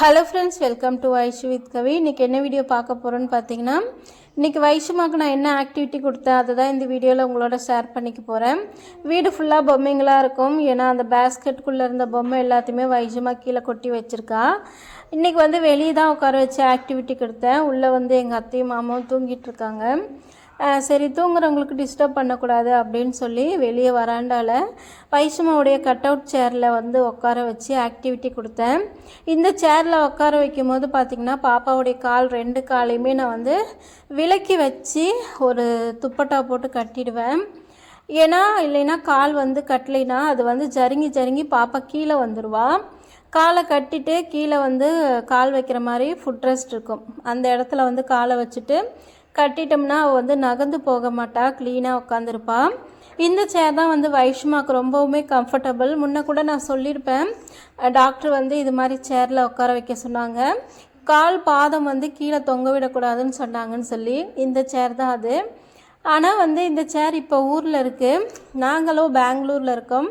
Hello friends welcome to Vaishu with Kavi இன்றைக்கி என்ன video பார்க்க போகிறோன்னு பார்த்தீங்கன்னா இன்றைக்கி வைஷுமாக்கு நான் என்ன ஆக்டிவிட்டி கொடுத்தேன் அதை தான் இந்த வீடியோவில் உங்களோட ஷேர் பண்ணிக்க போகிறேன் வீடு ஃபுல்லாக பொம்மைங்களாக இருக்கும். ஏன்னா அந்த பேஸ்கெட்டுக்குள்ளே இருந்த பொம்மை எல்லாத்தையுமே வைஷுமா கீழே கொட்டி வச்சுருக்கா. இன்றைக்கி வந்து வெளியே தான் உட்கார வச்சு ஆக்டிவிட்டி கொடுத்தேன். உள்ளே வந்து எங்கள் அத்தையும் மாமாவும் தூங்கிட்டு இருக்காங்க. சரி தூங்குறவங்களுக்கு டிஸ்டர்ப் பண்ணக்கூடாது அப்படின்னு சொல்லி வெளியே வராண்டால் வைஷ்மாவுடைய கட் அவுட் சேரில் வந்து உட்கார வச்சு ஆக்டிவிட்டி கொடுத்தேன். இந்த சேரில் உட்கார வைக்கும் போது பார்த்திங்கன்னா பாப்பாவுடைய கால் ரெண்டு காலையுமே நான் வந்து விலக்கி வச்சு ஒரு துப்பட்டா போட்டு கட்டிடுவேன். ஏன்னா இல்லைன்னா கால் வந்து கட்டலைன்னா அது வந்து ஜருங்கி ஜருங்கி பாப்பா கீழே வந்துடுவா காலை கட்டிட்டு கீழே வந்து கால் வைக்கிற மாதிரி ஃபுட் ரெஸ்ட் இருக்கும். அந்த இடத்துல வந்து காலை வச்சுட்டு கட்டிட்டோம்னா அவள் வந்து நகர்ந்து போக மாட்டாள் க்ளீனாக உட்காந்துருப்பாள் இந்த சேர் தான் வந்து வைஷ்மாக்கு ரொம்பவுமே கம்ஃபர்டபுள் முன்ன கூட நான் சொல்லியிருப்பேன் டாக்டர் வந்து இது மாதிரி சேரில் உட்கார வைக்க சொன்னாங்க. கால் பாதம் வந்து கீழே தொங்க விடக்கூடாதுன்னு சொன்னாங்கன்னு சொல்லி இந்த சேர் தான் அது. ஆனால் வந்து இந்த சேர் இப்போ ஊரில் இருக்குது நாங்களும் பெங்களூரில் இருக்கோம்.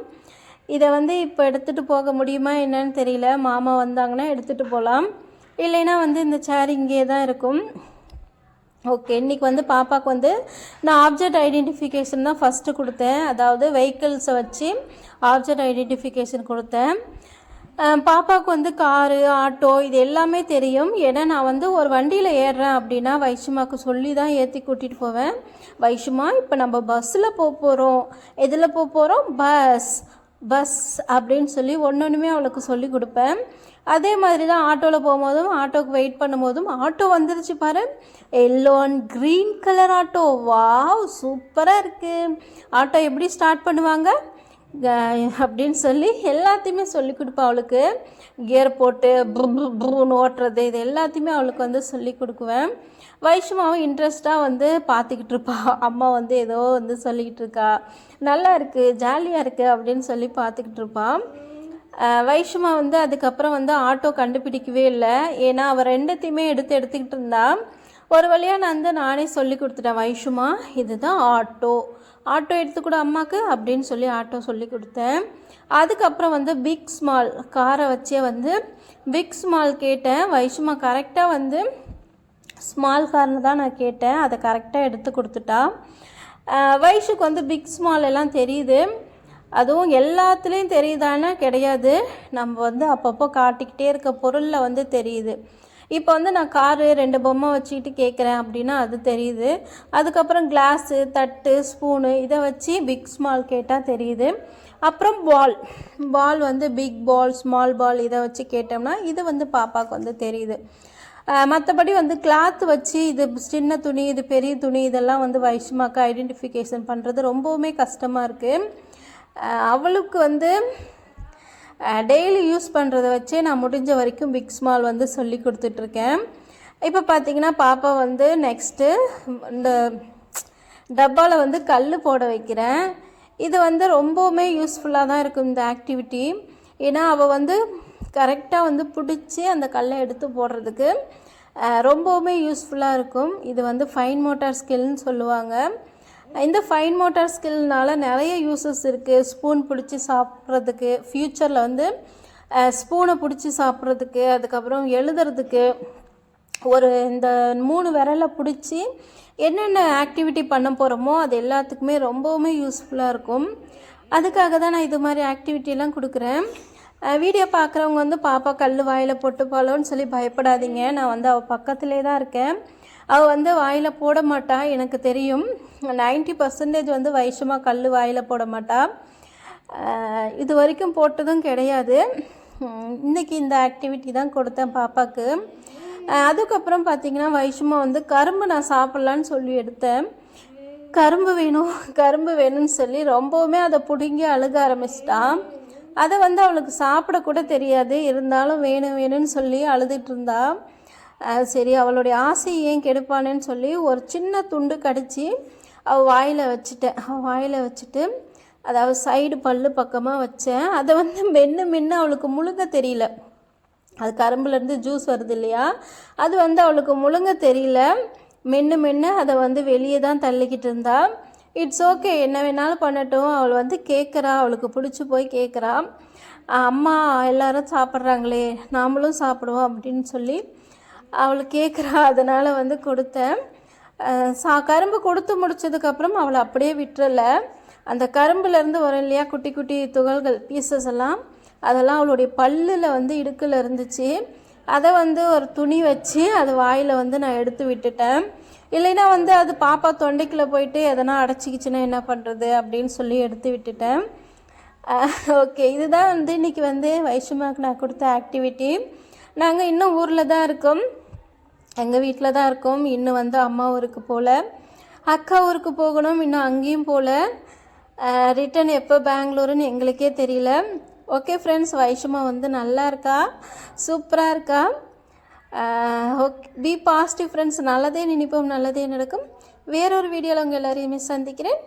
இதை வந்து இப்போ எடுத்துகிட்டு போக முடியுமா என்னன்னு தெரியல. மாமா வந்தாங்கன்னா எடுத்துகிட்டு போகலாம் இல்லைன்னா வந்து இந்த சேர் இங்கே தான் இருக்கும். ஓகே இன்றைக்கி வந்து பாப்பாவுக்கு வந்து நான் ஆப்ஜெக்ட் ஐடென்டிஃபிகேஷன் தான் ஃபஸ்ட்டு கொடுத்தேன். அதாவது வெஹிக்கிள்ஸை வச்சு ஆப்ஜெக்ட் ஐடென்டிஃபிகேஷன் கொடுத்தேன். பாப்பாவுக்கு வந்து காரு ஆட்டோ இது எல்லாமே தெரியும். ஏன்னா நான் வந்து ஒரு வண்டியில் ஏறுறேன் அப்படின்னா வைஷ்மாவுக்கு சொல்லி தான் ஏற்றி கூட்டிகிட்டு போவேன். வைஷுமா இப்போ நம்ம பஸ்ஸில் போக போகிறோம் எதில் போக போகிறோம் பஸ் பஸ் அப்படின்னு சொல்லி ஒன்று ஒன்றுமே அவளுக்கு சொல்லி கொடுப்பேன். அதே மாதிரி தான் ஆட்டோவில் போகும்போதும் ஆட்டோக்கு வெயிட் பண்ணும்போதும் ஆட்டோ வந்துருச்சு பாரு. Yellow and green colour auto. Wow சூப்பராக இருக்குது ஆட்டோ எப்படி ஸ்டார்ட் பண்ணுவாங்க? அப்படின்னு சொல்லி எல்லாத்தையுமே சொல்லி கொடுப்பா அவளுக்கு. கியர் போட்டு ப்ரூன்னு ஓட்டுறது இது எல்லாத்தையுமே அவளுக்கு வந்து சொல்லி கொடுக்குவேன். வைஷ்மாவும் இன்ட்ரெஸ்ட்டாக வந்து பார்த்துக்கிட்டு இருப்பா. அம்மா வந்து ஏதோ வந்து சொல்லிக்கிட்டு இருக்கா. நல்லா இருக்குது ஜாலியாக இருக்குது அப்படின்னு சொல்லி பார்த்துக்கிட்டு இருப்பான் வைஷ்மா வந்து அதுக்கப்புறம் வந்து ஆட்டோ கண்டுபிடிக்கவே இல்லை. ஏன்னா அவள் ரெண்டுத்தையுமே எடுத்து எடுத்துக்கிட்டு இருந்தா. ஒரு வழியாக நான் வந்து நானே சொல்லி கொடுத்துட்டேன் வைஷுமா இதுதான் ஆட்டோ. ஆட்டோ எடுத்துக்கூட அம்மாவுக்கு அப்படின்னு சொல்லி ஆட்டோ சொல்லி கொடுத்தேன். அதுக்கப்புறம் வந்து பிக் ஸ்மால் காரை வச்சே வந்து பிக் ஸ்மால் கேட்டேன். வைஷுமா கரெக்டாக வந்து ஸ்மால் கார்னு தான் நான் கேட்டேன். அதை கரெக்டாக எடுத்து கொடுத்துட்டா. வைஷுக்கு வந்து பிக் ஸ்மால் எல்லாம் தெரியுது. அதுவும் எல்லாத்துலேயும் தெரியுதானா? கிடையாது. நம்ம வந்து அப்பப்போ காட்டிக்கிட்டே இருக்க பொருளில் வந்து தெரியுது. இப்போ வந்து நான் காரு ரெண்டு பொம்மை வச்சுக்கிட்டு கேட்குறேன் அப்படின்னா அது தெரியுது. அதுக்கப்புறம் கிளாஸு தட்டு ஸ்பூனு இதை வச்சு பிக் ஸ்மால் கேட்டால் தெரியுது. அப்புறம் பால் பால் வந்து பிக் பால் ஸ்மால் பால் இதை வச்சு கேட்டோம்னா இது வந்து பாப்பாவுக்கு வந்து தெரியுது. மற்றபடி வந்து கிளாத் வச்சு இது சின்ன துணி இது பெரிய துணி இதெல்லாம் வந்து வைஷ்மாக்கு ஐடென்டிஃபிகேஷன் பண்ணுறது ரொம்பவுமே கஷ்டமாக இருக்குது அவளுக்கு வந்து டெய்லி யூஸ் பண்ணுறத வச்சே நான் முடிஞ்ச வரைக்கும் பிக் ஸ்மால் வந்து சொல்லி கொடுத்துட்ருக்கேன். இப்போ பார்த்தீங்கன்னா பாப்பா வந்து நெக்ஸ்ட்டு இந்த டப்பாவில் வந்து கல் போட வைக்கிறேன். இது வந்து ரொம்பவுமே யூஸ்ஃபுல்லாக தான் இருக்கும் இந்த ஆக்டிவிட்டி ஏன்னா அவள் வந்து கரெக்டாக வந்து பிடிச்சி அந்த கல்லை எடுத்து போடுறதுக்கு ரொம்பவுமே யூஸ்ஃபுல்லாக இருக்கும். இது வந்து ஃபைன் மோட்டார் ஸ்கில்னு சொல்லுவாங்க. இந்த ஃபைன் மோட்டார் ஸ்கில்னால நிறைய யூசஸ் இருக்குது ஸ்பூன் பிடிச்சி சாப்பிட்றதுக்கு ஃப்யூச்சரில் வந்து ஸ்பூனை பிடிச்சி சாப்பிட்றதுக்கு அதுக்கப்புறம் எழுதுறதுக்கு ஒரு இந்த மூணு விரலை பிடிச்சி என்னென்ன ஆக்டிவிட்டி பண்ண போகிறோமோ அது எல்லாத்துக்குமே ரொம்பவுமே யூஸ்ஃபுல்லாக இருக்கும். அதுக்காக தான் நான் இது மாதிரி ஆக்டிவிட்டிலாம் கொடுக்குறேன். வீடியோ பார்க்குறவங்க வந்து பாப்பா கல் வாயில் போட்டு போலோன்னு சொல்லி பயப்படாதீங்க. நான் வந்து அவள் பக்கத்துலேயே தான் இருக்கேன். அவள் வந்து வாயில் போட மாட்டாள் எனக்கு தெரியும். 90% பர்சன்டேஜ் வந்து வைஷமாக கல் வாயில் போட மாட்டாள் இது வரைக்கும் போட்டதும் கிடையாது. இன்றைக்கி இன்னைக்கு இந்த ஆக்டிவிட்டி தான் கொடுத்தேன் பாப்பாவுக்கு அதுக்கப்புறம் பார்த்திங்கன்னா வைஷமா வந்து கரும்பு நான் சாப்பிட்லான்னு சொல்லி எடுத்தேன். கரும்பு வேணும் கரும்பு வேணும்னு சொல்லி ரொம்பவுமே அதை பிடுங்கி அழுக ஆரம்பிச்சிட்டான் அதை வந்து அவளுக்கு சாப்பிடக்கூட தெரியாது. இருந்தாலும் வேணும் வேணும்னு சொல்லி அழுதுட்டு இருந்தா. சரி அவளுடைய ஆசையை ஏன் கெடுப்பானேன்னு சொல்லி ஒரு சின்ன துண்டு கடிச்சு அவள் வாயில் வச்சுட்டேன். அவள் வாயில் வச்சுட்டு அதாவது சைடு பல்லு பக்கமாக வச்சேன். அதை வந்து மென்று மென்று அவளுக்கு முழுங்க தெரியல. அது கரும்புலேருந்து ஜூஸ் வருது இல்லையா? அது வந்து அவளுக்கு முழுங்க தெரியல. மென்று மென்று அதை வந்து வெளியே தான் தள்ளிக்கிட்டு இருந்தா. இட்ஸ் ஓகே என்ன வேணாலும் பண்ணட்டும். அவள் வந்து கேட்குறா அவளுக்கு பிடிச்சி போய் கேட்குறா அம்மா எல்லாரும் சாப்பிட்றாங்களே. நாமளும் சாப்பிடுவோம் அப்படின்னு சொல்லி அவள் கேட்குறா அதனால் வந்து கொடுத்தேன். சா கரும்பு கொடுத்து முடிச்சதுக்கப்புறம் அவளை அப்படியே விட்டுறல. அந்த கரும்புலேருந்து வரும் இல்லையா குட்டி குட்டி துகள்கள் பீசஸ் எல்லாம் அதெல்லாம் அவளுடைய பல்லில் வந்து இடுக்கில் இருந்துச்சு. அதை வந்து ஒரு துணி வச்சு அது வாயில் வந்து நான் எடுத்து விட்டுட்டேன். இல்லைன்னா வந்து அது பாப்பா தொண்டைக்குள்ளே போயிட்டு எதனா அடைச்சிக்கிச்சுன்னா என்ன பண்ணுறது அப்படின்னு சொல்லி எடுத்து விட்டுட்டேன். ஓகே. இதுதான் வந்து இன்றைக்கி வந்து வைஷுமாக்கு நான் கொடுத்த ஆக்டிவிட்டி நாங்கள் இன்னும் ஊரில் தான் இருக்கோம். எங்கள் வீட்டில் தான் இருக்கோம். இன்னும் வந்து அம்மா ஊருக்கு போகல அக்கா ஊருக்கு போகணும். இன்னும் அங்கேயும் போகல ரிட்டன் எப்போ பெங்களூருன்னு எங்களுக்கே தெரியல. ஓகே ஃப்ரெண்ட்ஸ் வைஷமா வந்து நல்லா இருக்கா? சூப்பராக இருக்கா? ஓகே பி பாசிட்டிவ் ஃப்ரெண்ட்ஸ் நல்லதே நினைப்போம். நல்லதே நடக்கும். வேறொரு வீடியோவில் உங்கள் எல்லாரையுமே சந்திக்கிறேன்.